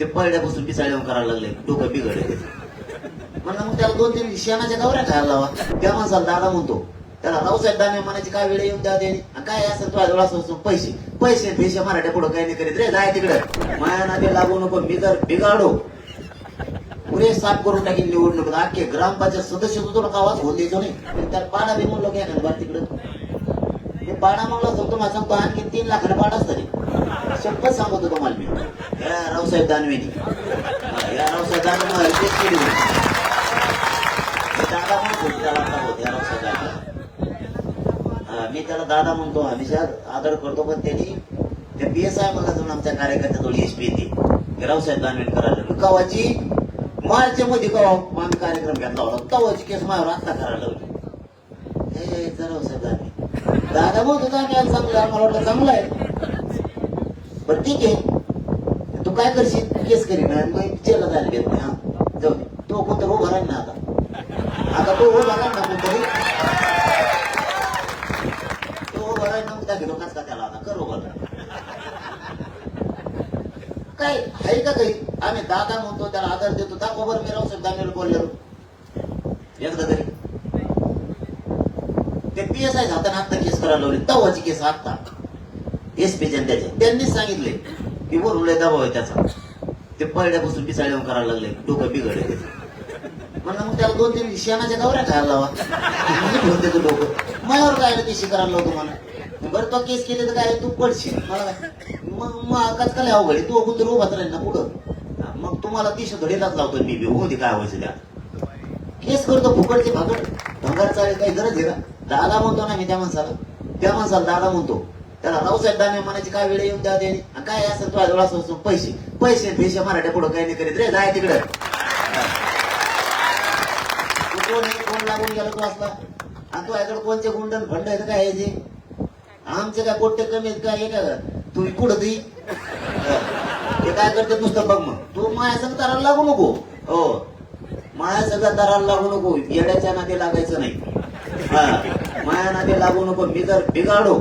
ते पहिल्यापासून पिसाळी करायला लागले. डोकं बिघडले. म्हणलं मग त्याला दोन तीन शेणाच्या गवऱ्या खायला लावा. त्या माणसाला दादा म्हणतो त्याला रावसाहेब दाने म्हणायची काय वेळ येऊन द्या आणि काय असं तुझ्या असं पैसे. पैसे पैसे मराठ्या पुढं काही नाही करीत रे जाय तिकडे. माया नाते लागू नको मी जर बिघाडो. पुरे साफ करून टाकी निवडणूक अख्खे ग्रामपंचायत सदस्य सुद्धा तुला आवाज होऊन द्यायचो नाही. त्याला पाडा बी म्हणलो घ्या ना तिकडं. ते पाडा मागला सांगतो माझा सांगतो आणखी तीन लाखाला पाडा तरी शपथ सांगतो तुम्हाला मी. या रावसाहेब दानवेनी. या रावसाहेब दानवे रिक्वेस्ट केली होती. दादा म्हणत होते त्याला या रावसाहेब दानवेला. मी त्याला दादा म्हणतो हमेशा आदर करतो पण त्यांनी त्या पी एस आय मला जाऊन आमच्या कार्यकर्त्याजवळ एस पी येते रावसाहेब दानवेकर करायला कवाची? मार्च मध्ये कवा आम्ही कार्यक्रम घेतला होता कवाची केस माझ्यावर आत्ता करायला लावली हे जरा साहेब दानवे. दादा म्हणतो होता आम्ही आज मला वाटलं चांगला आहे. बरं ठीक आहे. तू काय करशील? केस करीन. आणि मग जेला जायला घेत नाही हा. जाऊ दे. तो कोणता उभा राहील ना आता. आता तो उभा राहील ना कोणतरी. तो हो राहील ना मग त्या घेतो का त्याला आता? कर उभा काय? आहे का काही? आम्ही दादा म्हणतो त्याला आदर देतो. दाखव बरं मी रावसाहेब दानवेला बोललेलो एकदा तरी. ते पी एस आय हाताने आत्ता केस करायला लावले. तवाची केस आत्ता. एस पी त्याचे. त्यांनीच सांगितले की वरून लय दबाव आहे त्याचा. ते पहिल्यापासून पिसाळी करायला लागले. डोकं बिघडले त्याचं. म्हणलं मग त्याला दोन तीन शेणाच्या गवऱ्या खायला लावा. ठेवून देतो डोकं. मयावर काय केशी करायला लावतो मला बरं तो केस केले तर काय? तू पडशील. मला काय? मग मग कच काय अवघड तू कोणतरी उभाच राहील ना पुढं. मग तुम्हाला तीस धडीलाच लावतो मी बी. होऊ काय व्हायचं त्या केस करतो फुकटचे फाकड. भंगार चालेल काही गरज आहे का? दादा म्हणतो ना मी त्या माणसाला. त्या माणसाला दादा म्हणतो त्याला रावसाहेब दाने म्हणायची काय वेळ येऊन द्या त्याने काय असं तुझ्या जवळ असं पैसे पैसे पैसे मराठ्या पुढं काही नाही करीत रे जाय तिकडे. कोण कोण लागून गेला तू असला आणि तू याकडे कोणचे गुंडन फंड आहेत? काय याचे आमचे काय पोट्टे कमी आहेत? काय हे काय तुम्ही पुढं ती? हे काय करते नुसतं बघ मग. तू माया संग ताराला लागू नको. हो. माया सगळं ताराला लागू नको. येड्याच्या नाते लागायचं नाही. हा माया नादी लागू नको मी जर बिघाडो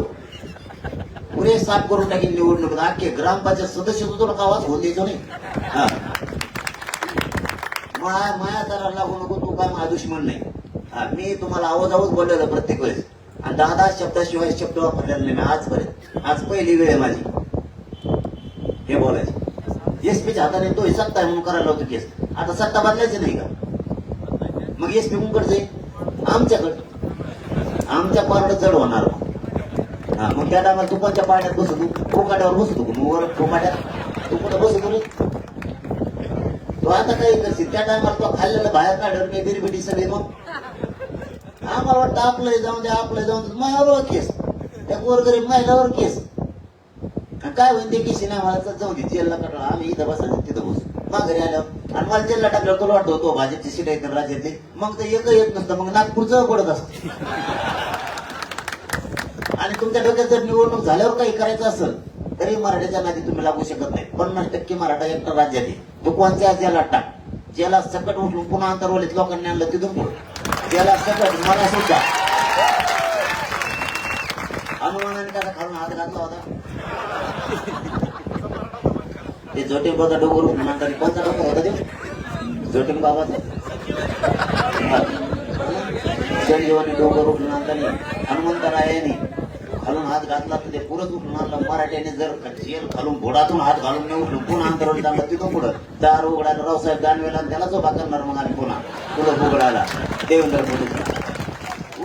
पुरे साफ करून टाकीन निवडणूक. अख्खे ग्रामपंचायत सदस्य सुद्धा तुला आवाज होऊन द्यायचो नाही. हा. माया माया लागू नको तू काय माझा दुश्मन नाही. हा, मी तुम्हाला आवाज आवाज बोललेलो प्रत्येक वेळेस. आणि दहा दहा शब्दाशिवाय शब्द वापरलेला नाही मी आजपर्यंत. आज पहिली वेळ आहे माझी. हे बोलायचं. एस पीच्या हाताने तो सत्ता आहे म्हणून करायला होतो केस. आता सत्ता बदलायची नाही का? मग एस पी कोणकडे जाईल आमच्याकडं. आमच्या पारड जड होणार. मग. हा मग त्या टायमाला तू. कोणत्या पाण्यात बसतो कोकाट्यावर बसतो मग वर कोकाट्यात तू कुठं बसतो रे तू आता काही करशील त्या टायमाला तो खाल्लेला बाहेर काढलं काही बिरबिटी सगळी मग. आम्हाला वाटतं आपलं जाऊन द्या आपलं जाऊन मायावर माझ्यावर केस. त्या गोरगरीब महिलावर केस. काय होईल ते केसी नाही मला जाऊ दे जेलला काढला आम्ही इथं बसायचं तिथं बसू. माघारी आल्यावर आणि मला जेलला टाकल्यावर तुला वाटतो तो भाजपची सीट आहे तर राज्यातली. मग ते एक येत नसतं. मग नागपूरचं पडत असतं. आणि तुमच्या डोक्यात जर निवडणूक झाल्यावर काही करायचं असेल तरी मराठ्याच्या नादी तुम्ही लागू शकत नाही. पन्नास टक्के मराठा एकटा राज्यात आहे. तो ज्याला टाक. ज्याला सकट उठून पुन्हा अंतरवलीत लोकांनी आणलं तिथून पुढे ज्याला सकट मला सुद्धा. अनुमानाने त्याचा खालून हात घातला होता. ते जोटीम बाबा डोंगर उठून आणतात कोणता डोंगर होता ते? जोटीम बाबाचा. संजीवानी डोंगर उठून आणताना हनुमंतरायाने खालून हात घातला तर ते पुरत उठून आणलं मराठ्याने जर जेल खालून घोडातून हात घालून नाही उठलं पुन्हा अंतरवली चांगलं तिथं पुढं. दार उघडायला रावसाहेब दानवेला त्याला जो करणार मग आम्ही पुन्हा. पुढं उघडायला. देवेंद्र फडणवीस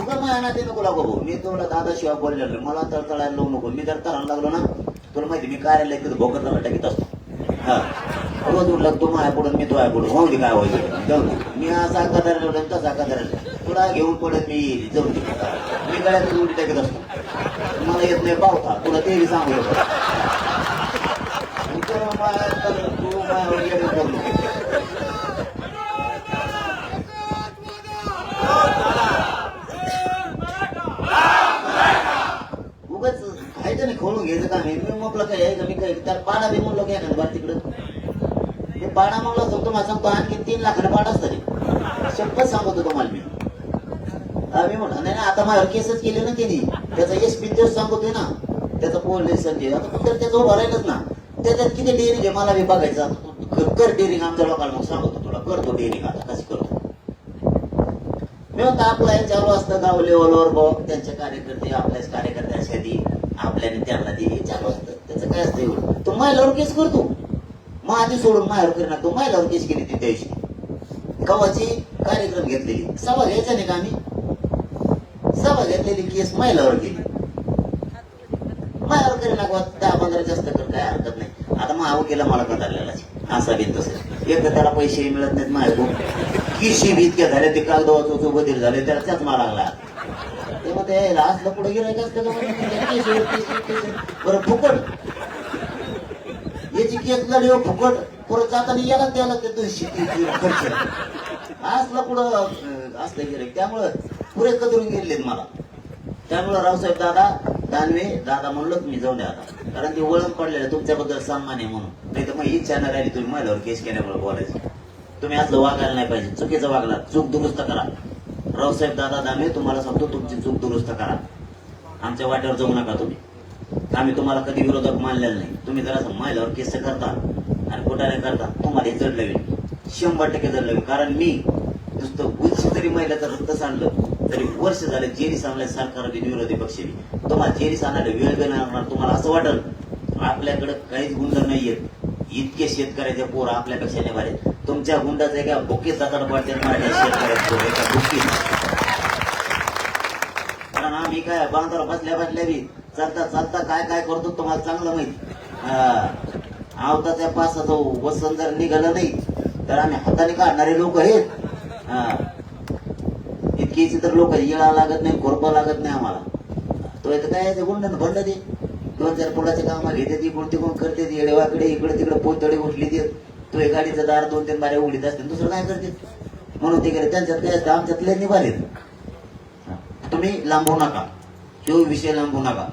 उगा ना ते नको लागू भाऊ. मी तुला दादाशिवाय बोललेलो मला तळतळायला लावू नको. मी जर तळायला लागलो ना तुला माहिती मी कार्यालय तिथं भोकरला टाकीत असतो. हा. रोज उठला तू माझ्या पुढे मी तो आहे पुढे. होऊ दे काय व्हायचं? जाऊ मी असा कदार तसा कदार तुला घेऊन पडत मी जाऊ दे. मी गळ्यात उडी टाकत असतो. मला येत नाही पावता तुला तेही सांगू. येतो तू माझ्यावर येडे खायचं नाही खोलून घ्यायचं का नाही मी म्हटलं काय यायचं मी काय? त्याला पाडा बी म्हणलो घ्या ना तिकडं. ते पाडा म्हणलं सांगतो मला सांगतो आणखी तीन लाखाला पाडाच तरी शपथ सांगतो तुम्हाला मी. आम्ही म्हणलं नाही नाही, आता माझ्यावर केसच केले ना त्यांनी त्याचा एस पी तेच सांगतोय ना. त्याचा पोलीस आता तर त्याचं उभं ना. त्याच्यात किती डेअरिंग आहे मला बी बघायचं आता. कर डेअरिंग आमच्या लोकांना मग सांगतो तुला. करतो डेअरिंग आता कशी करतो मी म्हणतो आपला चालू असतं गाव लेवलवर भाऊ. त्यांचे कार्यकर्ते आपल्याच कार्यकर्त्यांच्या आपल्याने त्यांना दे चालू असतं त्याचं काय असतं एवढं? तो महिलावर केस करतो मग आधी सोडून मायावर करणार तो महिलावर केस केली ती त्या दिवशी गावाची कार्यक्रम घेतलेली. सभा घ्यायचा नाही का आम्ही? घेतलेली केस महिलावर गेली. माझ्यावर करी नागवा दहा पंधरा जास्त कर काय हरकत नाही. आता मग केला मला कंटाळलेला असा बी तसं. एक तर त्याला पैसे मिळत नाहीत माझ्याकडून किशी बी इतक्या झाले ते कागदावर चोचो बदल झाले त्याला त्याच मला लागला. ते मग ते असलं पुढे गिरायचं असतं बरं? फुकट. याची केस लढी फुकट. परत जाताना याला त्याला ते दोनशे तीनशे असलं पुढं असलं गिरायक त्यामुळं पुरे कदरून गेलेत मला. त्यामुळं रावसाहेब दादा दानवे दादा म्हणलोच मी जाऊन द्या आता. कारण ते वळण पडलेलं तुमच्याबद्दल सन्मान आहे म्हणून. नाही तर मग ही चॅनल आली तुम्ही महिलावर केस केल्यामुळे बोलायचं. तुम्ही असलं वागायला नाही पाहिजे. चुकीचं वागला चूक दुरुस्त करा. रावसाहेब दादा दानवे तुम्हाला सांगतो तुमची चूक दुरुस्त करा. आमच्या वाट्यावर जाऊ नका तुम्ही. आम्ही तुम्हाला कधी विरोधक मानलेलं नाही. तुम्ही जरा महिलावर केस करता आणि कुठाने करता. तुम्हाला हे जड लागेल. शंभर टक्के जड लागेल. कारण मी नुसतं गुच्छ तरी महिलाचं रक्त सांडलं. तरी वर्ष झाले जेरी सांगल्या सरकार बिन विरोधी पक्ष बी तुम्हाला जेरी सांगणारे वेळ बी लागणार तुम्हाला असं वाटल? आपल्याकडे काहीच गुंड नाहीयेत इतके शेतकऱ्याचे पोर आपल्यापेक्षा नाही तुमच्या गुंडाचा एका बुकीत जातात पडते शेतकऱ्याचे कारण आम्ही काय बांधावर बसल्या बसल्या बी चालता चालता काय काय करतो तुम्हाला चांगलं माहिती. हा. आवताच्या पासाचं वसन जर निघालं नाही तर आम्ही हाताने काढणारे लोक आहेत. हा. इतकी तर लोक येळा लागत नाही खोरपा लागत नाही आम्हाला. तो इथं काय आहे, गुंड भंड दे दोन चार पुलाचे काम घेते ती कोणती कोण करते येडेवाकडे इकडे तिकडे पोतडे उठली ते. तो एक गाडीचा दार दोन तीन बाऱ्या उघडीत असते दुसरं काय करते? म्हणून ते गेले त्यांच्यात काय असतं? आमच्यातले निभालेत तुम्ही लांबू नका. तो विषय लांबू नका.